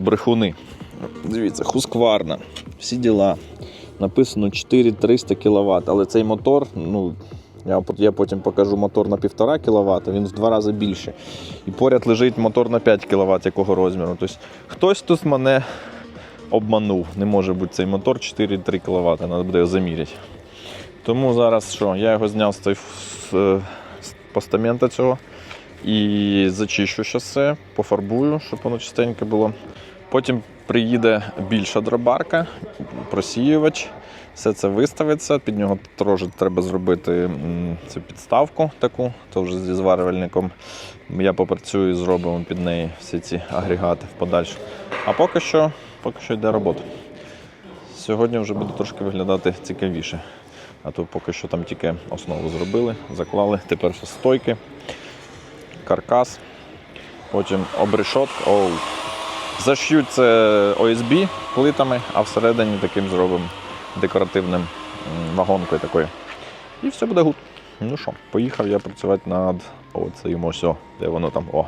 Брехуни. Дивіться, хускварна, всі діла. Написано 4300 кВт, але цей мотор, ну, я, я потім покажу мотор на 1,5 кВт, він в два рази більше. І поряд лежить мотор на 5 кВт якого розміру. Тобто хтось тут мене обманув. Не може бути цей мотор 4,3 кВт, треба буде його заміряти. Тому зараз що? Я його зняв з, е, з постамента цього і зачищу все, пофарбую, щоб воно чистеньке було. Потім приїде більша дробарка, просіювач. Все це виставиться, під нього теж треба зробити цю підставку таку, то вже зі зварювальником. Я попрацюю і зробимо під неї всі ці агрегати в подальшу. А поки що, поки що йде робота. Сьогодні вже буде трошки виглядати цікавіше. А то поки що там тільки основу зробили, заклали. Тепер ще стойки, каркас, потім обрешотка. Оу. Заш'ють це ОСБ плитами, а всередині таким зробимо декоративним вагонкою такою. І все буде гуд. Ну що, поїхав я працювати над оцим ось, де воно там. О,